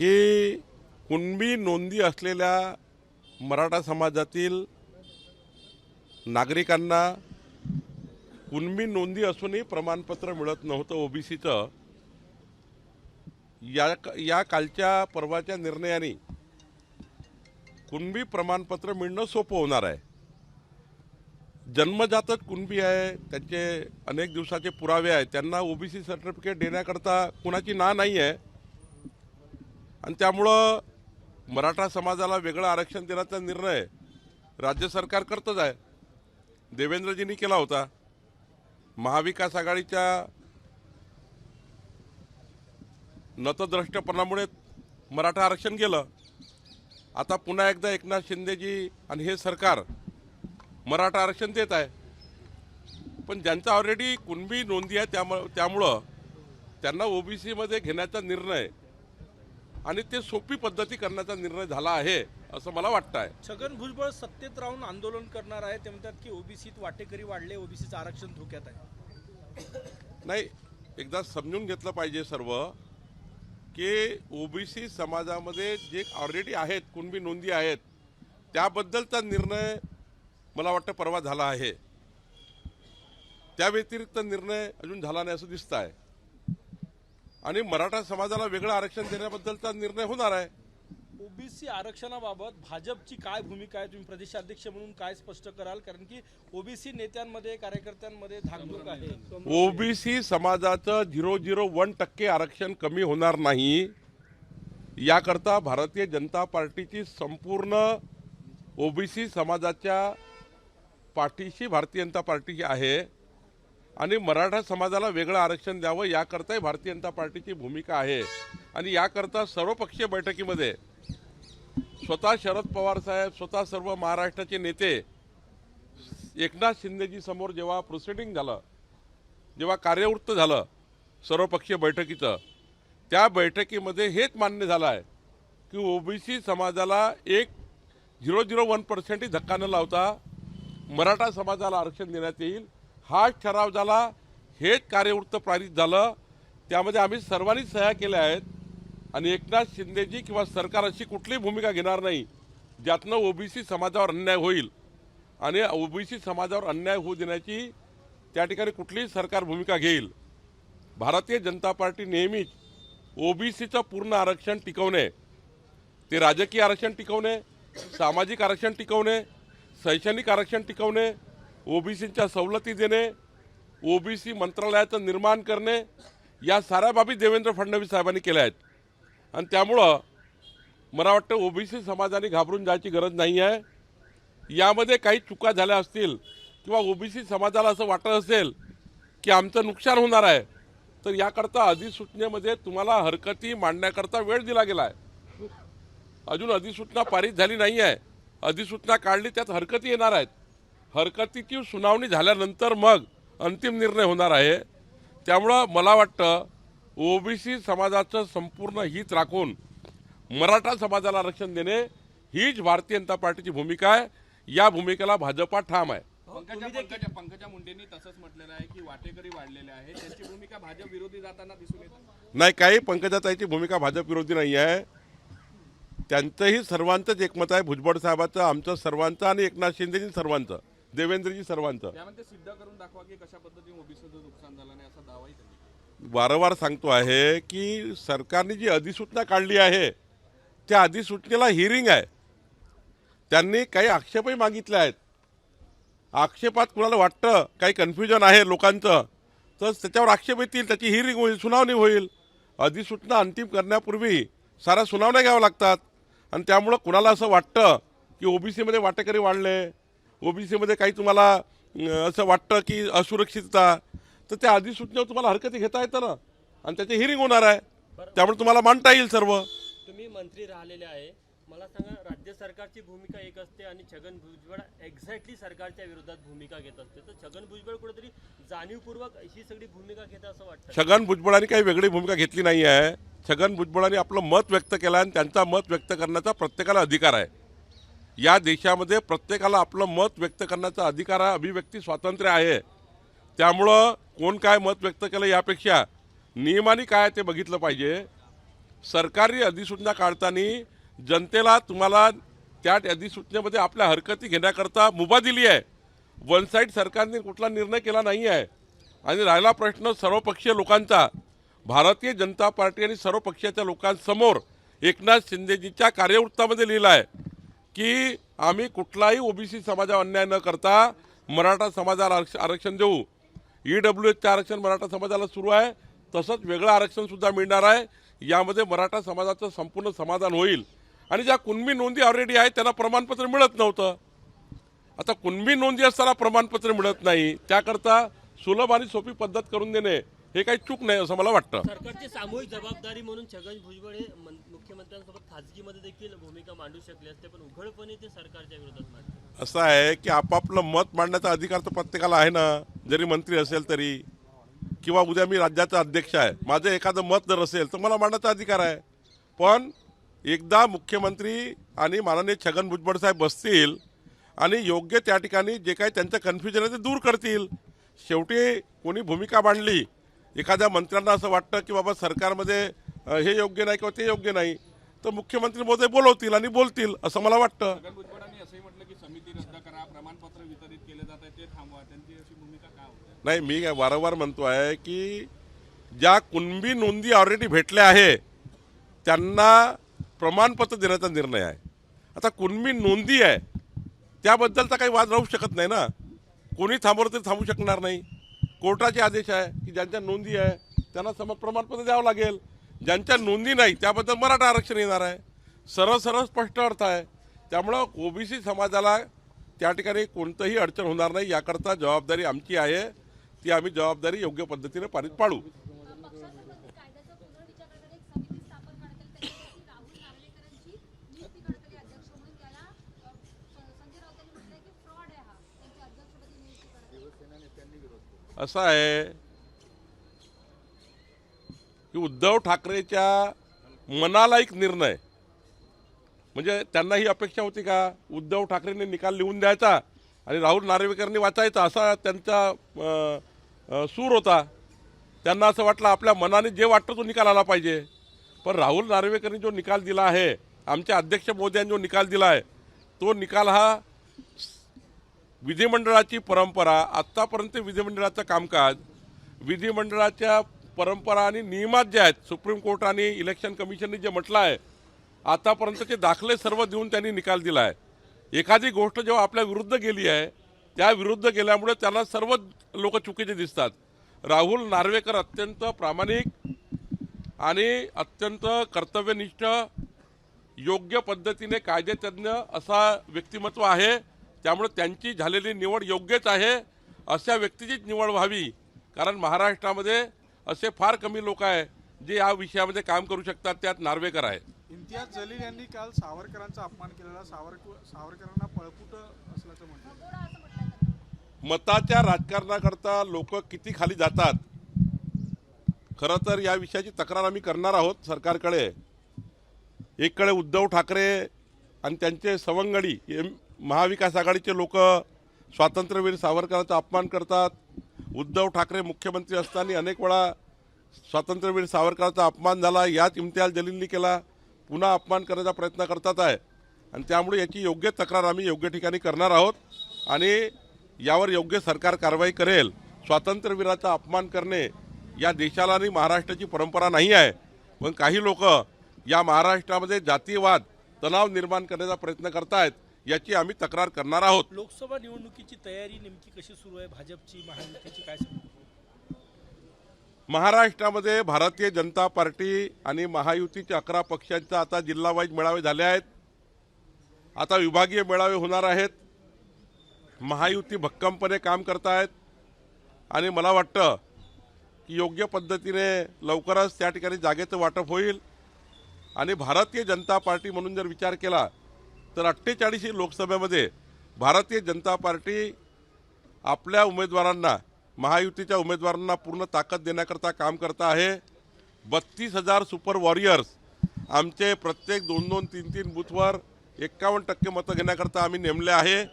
की कुणबी नोंदी असलेल्या मराठा समाजातील नागरिकांना कुणबी नोंदी असूनही प्रमाणपत्र मिळत नव्हतं ओबीसीचं. या या कालच्या पर्वाच्या निर्णयाने कुणबी प्रमाणपत्र मिळणं सोपं होणार आहे. जन्मजातच कुणबी आहे त्यांचे अनेक दिवसाचे पुरावे आहेत त्यांना ओबीसी सर्टिफिकेट देण्याकरता कुणाची ना नाही आहे आणि त्यामुळं मराठा समाजाला वेगळं आरक्षण देण्याचा निर्णय राज्य सरकार करतच आहे. देवेंद्रजींनी केला होता. महाविकास आघाडीच्या नतद्रष्टपणामुळे मराठा आरक्षण गेलं. आता पुन्हा एकदा एकनाथ शिंदेजी आणि हे सरकार मराठा आरक्षण देत आहे. पण ज्यांचा ऑलरेडी कुणबी नोंदी आहे त्यामुळं त्यामुळं त्यांना ओबीसीमध्ये घेण्याचा निर्णय आणि ते सोपी पद्धती करण्याचा निर्णय झाला आहे असं मला वाटतं आहे छगन भुजबळ सत्तेत राहून आंदोलन करणार आहे ते म्हणतात की ओबीसीत वाटेकरी वाढले ओबीसीचं आरक्षण धोक्यात आहे. नाही एकदा समजून घेतलं पाहिजे सर्व की ओबीसी समाजामध्ये जे ऑलरेडी आहेत कुणबी नोंदी आहेत त्याबद्दलचा निर्णय मला वाटतं परवा झाला आहे. त्या व्यतिरिक्त निर्णय अजून झाला नाही असं दिसतं आहे आणि मराठा समाजाला वेगळं आरक्षण देण्याबद्दलचा निर्णय होणार आहे. ओबीसी आरक्षणाबाबत भाजपची काय भूमिका आहे तुम्ही प्रदेशाध्यक्ष म्हणून काय स्पष्ट कराल? कारण की ओबीसी नेत्यांमध्ये कार्यकर्त्यांमध्ये धाकधूक आहे. ओबीसी समाजाचं झिरो झिरो वन टक्के आरक्षण कमी होणार नाही. याकरता भारतीय जनता पार्टीची संपूर्ण ओबीसी समाजाच्या पाठीशी भारतीय जनता पार्टी आहे. आणि मराठा समाजाला वेगळं आरक्षण द्यावं याकरताही भारतीय जनता पार्टीची भूमिका आहे. आणि याकरता सर्वपक्षीय बैठकीमध्ये स्वतः शरद पवार साहेब स्वतः सर्व महाराष्ट्राचे नेते एकनाथ शिंदेजी समोर जेव्हा प्रोसिडिंग झालं जेव्हा कार्यवृत्त झालं सर्वपक्षीय बैठकीचं त्या बैठकीमध्ये हेच मान्य झालं आहे की ओबीसी समाजाला एक झिरो झिरो वन पर्सेंटही धक्का न लावता मराठा समाजाला आरक्षण देण्यात येईल. हाच ठराव झाला हेच कार्यवृत्त पारित झालं. त्यामध्ये आम्ही सर्वांनी सह्या केल्या आहेत आणि एकनाथ शिंदेजी किंवा सरकार अशी कुठलीही भूमिका घेणार नाही ज्यातनं ओबीसी समाजावर अन्याय होईल. आणि ओबीसी समाजावर अन्याय होऊ देण्याची त्या ठिकाणी कुठलीही सरकार भूमिका घेईल. भारतीय जनता पार्टी नेहमीच ओबीसीचं पूर्ण आरक्षण टिकवणे ते राजकीय आरक्षण टिकवणे सामाजिक आरक्षण टिकवणे शैक्षणिक आरक्षण टिकवणे ओबीसीच्या सवलती देणे ओबीसी मंत्रालयाचं निर्माण करणे या साऱ्या बाबी देवेंद्र फडणवीस साहेबांनी केल्या आहेत. आणि त्यामुळं मला वाटतं ओबीसी समाजाने घाबरून जायची गरज नाही आहे. यामध्ये काही चुका झाल्या असतील किंवा ओबीसी समाजाला असं वाटत असेल की आमचं नुकसान होणार आहे तर याकरता अधिसूचनेमध्ये तुम्हाला हरकती मांडण्याकरता वेळ दिला गेला आहे. अजून अधिसूचना पारित झाली नाही आहे. अधिसूचना काढली त्यात हरकती येणार आहेत. हरकतीची सुनावणी झाल्यानंतर मग अंतिम निर्णय होणार आहे. त्यामुळं मला वाटतं ओबीसी समाजाचं संपूर्ण हित राखून मराठा समाजाला आरक्षण देणे हीच भारतीय जनता पार्टीची भूमिका आहे. या भूमिकेला भाजपा ठाम आहे. पंकजा पंकजा मुंडेंनी तसंच म्हटलेलं आहे की वाटेकरी वाढलेले आहे. त्यांची भूमिका भाजप विरोधी जाताना दिसून येते. नाही काही पंकजाताईची भूमिका भाजप विरोधी नाही आहे. त्यांचंही सर्वांचंच एकमत आहे. भुजबळ साहेबाचं आमचं सर्वांचं आणि एकनाथ शिंदेजी सर्वांचं. देवेंद्रजी सर्वांचं. सिद्ध करून दाखवा की कशा पद्धतीने ओबीसीचं नुकसान झालं नाही असा दावाही त्यांनी वारंवार सांगतो आहे की सरकारने जी अधिसूचना काढली आहे त्या अधिसूचनेला हिअरिंग आहे. त्यांनी काही आक्षेपही मागितले आहेत. आक्षेपात कुणाला वाटतं? काही कन्फ्युजन आहे लोकांचं. तर त्याच्यावर आक्षेप येतील त्याची हिअरिंग होईल सुनावणी होईल. अधिसूचना अंतिम करण्यापूर्वी साऱ्या सुनावण्या घ्याव्या लागतात. आणि त्यामुळं कुणाला असं वाटतं की ओबीसीमध्ये वाटेकरी वाढले? ओबीसीमध्ये काही तुम्हाला असं वाटतं की असुरक्षितता तर त्या अधिसूचनेवर तुम्हाला हरकती घेता येतं ना? आणि त्याची हिअरिंग होणार आहे. त्यामुळे तुम्हाला मांडता येईल सर्व. तुम्ही मंत्री राहिलेले आहे. मला सांगा राज्य सरकारची भूमिका एक असते आणि छगन भुजबळ एक्झॅक्टली सरकारच्या विरोधात भूमिका घेत असते. तर छगन भुजबळ कुठेतरी जाणीवपूर्वक ही सगळी भूमिका घेत असं वाटतं? छगन भुजबळांनी काही वेगळी भूमिका घेतली नाही आहे छगन भुजबळांनी आपलं मत व्यक्त केलं आणि त्यांचा मत व्यक्त करण्याचा प्रत्येकाला अधिकार आहे. या देशामध्ये प्रत्येकाला आपलं मत व्यक्त करण्याचा अधिकार आहे अभिव्यक्ती स्वातंत्र्य आहे. त्यामुळं कोण काय मत व्यक्त केलं यापेक्षा नियमाने काय ते बघितलं पाहिजे. सरकारी अधिसूचना काढताना जनतेला तुम्हाला त्या अधिसूचनेमध्ये आपल्या हरकती घेण्याकरता मुभा दिली आहे. वन साईड सरकारने कुठला निर्णय केला नाही आहे. आणि राहिला प्रश्न सर्वपक्षीय लोकांचा. भारतीय जनता पार्टी आणि सर्व पक्षाच्या लोकांसमोर एकनाथ शिंदेजीच्या कार्यवृत्तामध्ये लिहिलं आहे. की आम्ही कुठलाही ओबीसी समाजावर अन्याय न करता मराठा समाजाला आरक्ष- आरक्षण देऊ. ई डब्ल्यू एचचं आरक्षण मराठा समाजाला सुरू आहे. तसंच वेगळं आरक्षणसुद्धा मिळणार आहे. यामध्ये मराठा समाजाचं संपूर्ण समाधान होईल. आणि ज्या कुणबी नोंदी ऑलरेडी आहेत त्यांना प्रमाणपत्र मिळत नव्हतं. आता कुणबी नोंदी असताना प्रमाणपत्र मिळत नाही. त्याकरता सुलभ आणि सोपी पद्धत करून देणे. हे काही चूक नाही असं मला वाटतं. सरकारची सामूहिक जबाबदारी म्हणून छगन भुजबळ हे मुख्यमंत्र्यांसोबत खाजगीमध्ये देखील भूमिका मांडू शकले असते पण उघडपणे ते सरकारच्या विरोधात असं आहे की आपापलं मत मांडण्याचा अधिकार तर प्रत्येकाला आहे ना जरी मंत्री असेल तरी. किंवा उद्या मी राज्याचा अध्यक्ष आहे माझं एखादं मत जर असेल तर मला मांडण्याचा अधिकार आहे. पण एकदा मुख्यमंत्री आणि माननीय छगन भुजबळ साहेब बसतील आणि योग्य त्या ठिकाणी जे काही त्यांचं कन्फ्युजन आहे ते दूर करतील. शेवटी कोणी भूमिका मांडली एखाद्या मंत्र्यांना असं वाटतं की बाबा सरकारमध्ये हे योग्य नाही किंवा ते योग्य नाही तर मुख्यमंत्री महोदय बोलवतील आणि बोलतील असं मला वाटतं. नाही मी काय वारंवार म्हणतो आहे की ज्या कुणबी नोंदी ऑलरेडी भेटल्या आहे त्यांना प्रमाणपत्र देण्याचा निर्णय आहे. आता कुणबी नोंदी आहे त्याबद्दलचा काही वाद राहू शकत नाही ना. कोणी थांबवलं तरी थांबू शकणार नाही. कोर्टाचे आदेश आहे की ज्यांच्या नोंदी आहे त्यांना सम प्रमाणपत्र द्यावं लागेल. ज्यांच्या नोंदी नाही त्याबद्दल मराठा आरक्षण येणार आहे. सरळ सरळ स्पष्ट अर्थ आहे. त्यामुळं ओबीसी समाजाला त्या ठिकाणी कोणतंही अडचण होणार नाही याकरता जबाबदारी आमची आहे. ती आम्ही जबाबदारी योग्य पद्धतीने पारित पाडू पक्षासंबंधी कायद्याचा पुनर्विचार करणारी एक समिती स्थापन करण्यात आली त्याच्यासाठी राहुल नार्वेकरांची नियुक्ती करण्यात आली अध्यक्ष म्हणून त्याला अ, स- संजय राऊत यांनी म्हटलंय की फ्रॉड आहे हा त्यांची अध्यक्षपदी नियुक्ती करण्यात आली. असा आहे की उद्धव ठाकरेच्या मनाला एक निर्णय. म्हणजे त्यांना ही अपेक्षा होती का? उद्धव ठाकरेंनी निकाल लिहून द्यायचा आणि राहुल नार्वेकरनी वाचायचा असा त्यांचा सूर होता. त्यांना असं वाटलं आपल्या मनाने जे वाटतं तो निकाल आला पाहिजे. पण राहुल नार्वेकरनी जो निकाल दिला आहे आमच्या अध्यक्ष मोदयांनी जो निकाल दिला आहे तो निकाल हा विधिमंडळाची परंपरा आत्तापर्यंत विधिमंडळाचं कामकाज विधिमंडळाच्या परंपरा आणि नियमात जे आहेत सुप्रीम कोर्ट आणि इलेक्शन कमिशनने जे म्हटलं आहे आतापर्यंतचे दाखले सर्व देऊन त्यांनी निकाल दिला आहे. एखादी गोष्ट जेव्हा आपल्या विरुद्ध गेली आहे त्या विरुद्ध गेल्यामुळे त्यांना सर्व लोक चुकीचे दिसतात. राहुल नार्वेकर अत्यंत प्रामाणिक आणि अत्यंत कर्तव्यनिष्ठ योग्य पद्धतीने कायदेतज्ञ असा व्यक्तिमत्व आहे. त्यामुळे त्यांची झालेली निवड योग्यच आहे अशा व्यक्तीचीच निवड व्हावी. कारण महाराष्ट्रामध्ये असे फार कमी लोक आहे जे या विषयामध्ये काम करू शकतात त्यात नार्वेकर आहे इम्तियाज जलील यांनी काल सावरकरांचा अपमान केलेला. सावरक सावरकरांना पळपुट असल्याचं म्हटलं. मताच्या राजकारणाकरता लोक किती खाली जातात? खरं तर या विषयाची तक्रार आम्ही करणार आहोत सरकारकडे. एककडे उद्धव ठाकरे आणि त्यांचे सवंगडी एम महाविकास आघाडीचे लोक स्वातंत्र्यवीर सावरकरांचा अपमान करतात. उद्धव ठाकरे मुख्यमंत्री असताना अनेक वेळा स्वातंत्र्यवीर सावरकरांचा अपमान झाला याच इम्तियाज जलीलनी केला. पुन्हा अपमान करण्याचा प्रयत्न करतात आहे. आणि त्यामुळे याची योग्य तक्रार आम्ही योग्य ठिकाणी करणार आहोत आणि यावर योग्य सरकार कारवाई करेल. स्वातंत्र्यवीराचा अपमान करणे या देशाला आणि महाराष्ट्राची परंपरा नाही आहे. पण काही लोक या महाराष्ट्रामध्ये जातीयवाद तणाव निर्माण करण्याचा प्रयत्न करतायत याची आम्ही तक्रार करणार आहोत. लोकसभा निवडणुकीची तयारी नेमकी कशी सुरू आहे? भाजपची महायुतीची काय महाराष्ट्रामध्ये भारतीय जनता पार्टी आणि महायुतीचे अकरा पक्षांचा आता जिल्हावाईज मेळावे झाले आहेत. आता विभागीय मेळावे होणार आहेत. महायुती भक्कमपणे काम करतायत. आणि मला वाटतं की योग्य पद्धतीने लवकरच त्या ठिकाणी जागेचं वाटप होईल. आणि भारतीय जनता पार्टी म्हणून जर विचार केला तर अठ्ठेचाळीसही लोकसभेमध्ये भारतीय जनता पार्टी आपल्या उमेदवारांना महायुतीच्या उमेदवारांना पूर्ण ताकद देण्याकरता काम करता आहे. बत्तीस हजार सुपर वॉरियर्स आमचे प्रत्येक दोन दोन तीन तीन बूथवर एक्कावन्न टक्के मतं घेण्याकरता आम्ही नेमले आहे.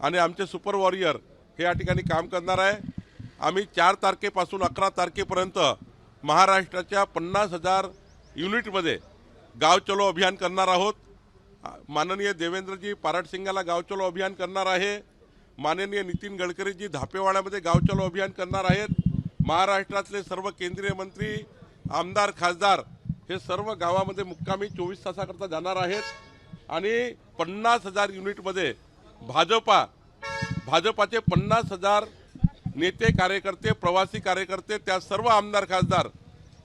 आणि आमचे सुपर वॉरियर हे या ठिकाणी काम करणार आहे. आम्ही चार तारखेपासून अकरा तारखेपर्यंत महाराष्ट्राच्या पन्नास हजार युनिटमध्ये गाव चलो अभियान करणार आहोत. माननीय देवेंद्रजी पाराटसिंगाला गाव चलो अभियान करणार आहे. माननीय नितीन गडकरीजी धापेवाड्यामध्ये गाव चलो अभियान करणार आहेत. महाराष्ट्रातले सर्व केंद्रीय मंत्री आमदार खासदार हे सर्व गावामध्ये मुक्कामी चोवीस तासाकरता जाणार आहेत. आणि पन्नास हजार युनिटमध्ये भाजपा भाजपाचे पन्नास हजार नेते कार्यकर्ते प्रवासी कार्यकर्ते त्या सर्व आमदार खासदार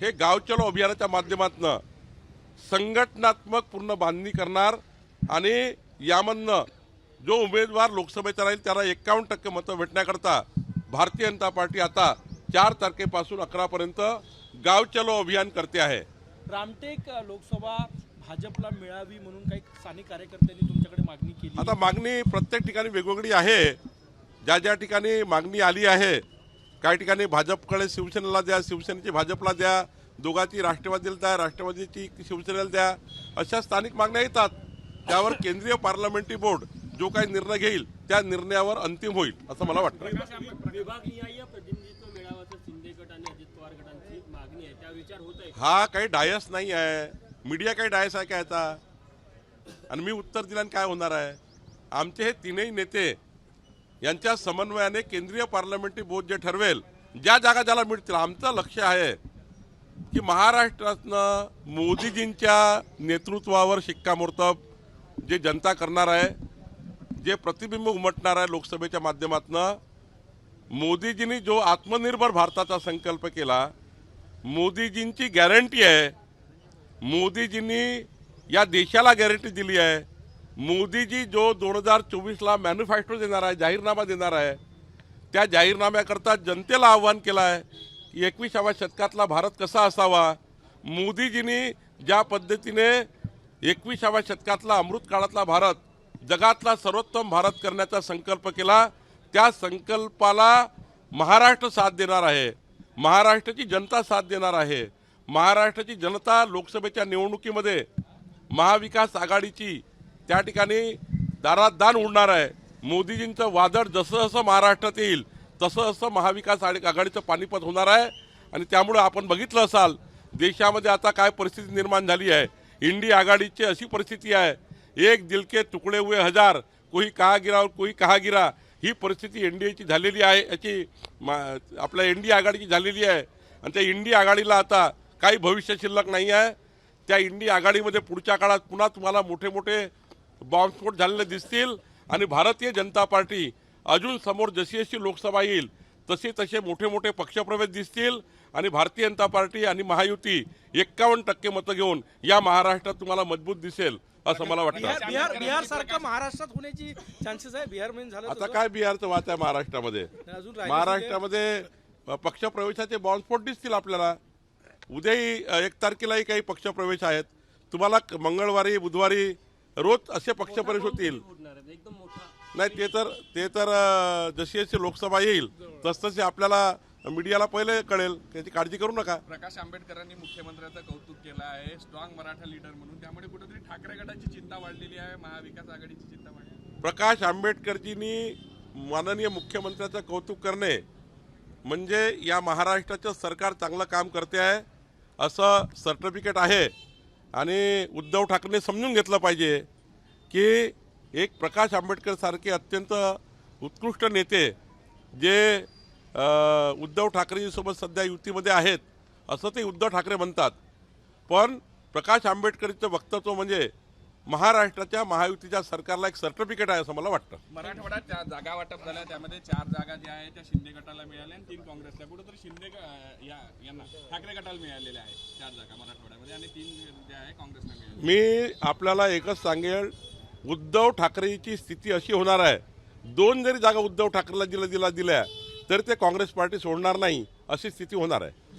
हे गाव चलो अभियानाच्या माध्यमातून संघटनात्मक पूर्ण बांधणी करणार आणि यामधनं जो उमेदवार लोकसभेचा राहील त्याला एक्कावन्न टक्के मतं भेटण्याकरता भारतीय जनता पार्टी आता चार तारखेपासून अकरापर्यंत गाव चलो अभियान करते आहे. रामटेक लोकसभा भाजपला मिळावी म्हणून काही स्थानिक कार्यकर्त्यांनी तुमच्याकडे मागणी केली? आता मागणी प्रत्येक ठिकाणी वेगवेगळी आहे. ज्या ज्या ठिकाणी मागणी आली आहे काही ठिकाणी भाजपकडे शिवसेनेला द्या शिवसेनेची भाजपला द्या दोघांची राष्ट्रवादीला द्या राष्ट्रवादीची शिवसेनेला द्या अशा स्थानिक मागण्या येतात. त्यावर केंद्रीय पार्लमेंटरी बोर्ड जो काही निर्णय घेईल त्या निर्णयावर अंतिम होईल असं मला वाटतं. हा काही डायस नाही आहे. मीडिया काही डायस आहे काय याचा? आणि मी उत्तर दिल्याने काय होणार आहे? आमचे हे तीनही नेते यांच्या समन्वयाने केंद्रीय पार्लमेंटरी बोर्ड जे ठरवेल ज्या जागा ज्याला मिळतील आमचं लक्ष आहे. की महाराष्ट्रातनं मोदीजींच्या नेतृत्वावर शिक्कामोर्तब जे जनता करणार आहे जे प्रतिबिंब उमटणार आहे लोकसभेच्या माध्यमातनं मोदीजींनी जो आत्मनिर्भर भारताचा संकल्प केला मोदीजींची गॅरंटी आहे मोदीजींनी या देशाला गॅरंटी दिली आहे मोदीजी जो दोन हजार चोवीसला मॅन्युफॅक्चर देणार आहे जाहीरनामा देणार आहे त्या जाहीरनाम्याकरता जनतेला आव्हान केलं आहे एकविसाव्या शतकातला भारत कसा असावा? मोदीजींनी ज्या पद्धतीने एकविसाव्या शतकातला अमृत काळातला भारत जगातला सर्वोत्तम भारत करण्याचा संकल्प केला त्या संकल्पाला महाराष्ट्र साथ देणार आहे. महाराष्ट्राची जनता साथ देणार आहे. महाराष्ट्राची जनता लोकसभेच्या निवडणुकीमध्ये महाविकास आघाडीची त्या ठिकाणी दारात दान उडणार आहे. मोदीजींचं वादळ जसं जसं महाराष्ट्रात येईल तसं तसं महाविकास आघाडी- आघाडीचं पाणीपत होणार आहे आणि त्यामुळे आपण बघितलं असाल देशामध्ये आता काय परिस्थिती निर्माण झाली आहे. इंडी आघाडीची अशी परिस्थिती आहे एक दिलके तुकडे हुए हजार कोही कहा गिरा और कोई कहा गिरा ही परिस्थिती एन डी एची झालेली आहे याची मा- आपल्या एन डी आघाडीची झालेली आहे. आणि त्या इंडी आघाडीला आता काही भविष्य शिल्लक नाही आहे. त्या इंडी आघाडीमध्ये पुढच्या काळात पुन्हा तुम्हाला मोठे मोठे बॉम्बस्फोट झालेले दिसतील आणि भारतीय जनता पार्टी अजून समोर जशी जशी लोकसभा येईल तसे तसे मोठे मोठे पक्षप्रवेश दिसतील आणि भारतीय जनता पार्टी आणि महायुती एक्कावन्न टक्के मतं घेऊन या महाराष्ट्रात तुम्हाला मजबूत दिसेल असं मला वाटतं. बिहार सारखं महाराष्ट्रात होण्याची चान्सेस आहे. बिहारमध्ये झालं आता? काय बिहारचं वाच आहे महाराष्ट्रामध्ये? महाराष्ट्रामध्ये पक्षप्रवेशाचे बॉम्बस्फोट दिसतील आपल्याला. उद्याही एक तारखेलाही काही पक्षप्रवेश आहेत. तुम्हाला मंगळवारी बुधवारी रोज असे पक्षप्रवेश होतील. नाही ते तर ते तर जशी जशी लोकसभा येईल तसतसे आपल्याला मीडियाला पहिले कळेल. त्याची काळजी करू नका. प्रकाश आंबेडकरांनी मुख्यमंत्र्यांचं कौतुक केलं आहे. स्ट्रॉंग मराठा लीडर म्हणून. त्यामुळे कुठेतरी ठाकरे गटाची चिंता वाढलेली आहे. महाविकास आघाडीची चिंता वाढली. प्रकाश आंबेडकरजींनी माननीय मुख्यमंत्र्याचं कौतुक करणे म्हणजे या महाराष्ट्राचं सरकार चांगलं काम करते आहे असं सर्टिफिकेट आहे. आणि उद्धव ठाकरेंनी समजून घेतलं पाहिजे की एक प्रकाश आंबेडकर सारखे अत्यंत उत्कृष्ट नेते जे उद्धव ठाकरेंसोबत सध्या युतीमध्ये आहेत असं ते उद्धव ठाकरे म्हणतात. पण प्रकाश आंबेडकरचं वक्तव्य म्हणजे महाराष्ट्राच्या महायुतीच्या सरकारला एक सर्टिफिकेट आहे असं मला वाटतं. मराठवाड्यात जागा वाटप झाल्या त्यामध्ये चार जागा ज्या आहेत त्या शिंदे गटाला मिळाल्या आणि तीन काँग्रेसला. कुठेतरी शिंदे यांना ठाकरे गटाला मिळालेल्या आहेत चार जागा मराठवाड्यामध्ये आणि तीन ज्या आहे काँग्रेसला मिळाल्या मी आपल्याला एकच सांगेल उद्धव ठाकरेची स्थिती अशी होणार आहे. दोन जरी जागा उद्धव ठाकरेला दिला दिला दिल्या तर ते काँग्रेस पार्टी सोडणार नाही अशी स्थिती होणार आहे.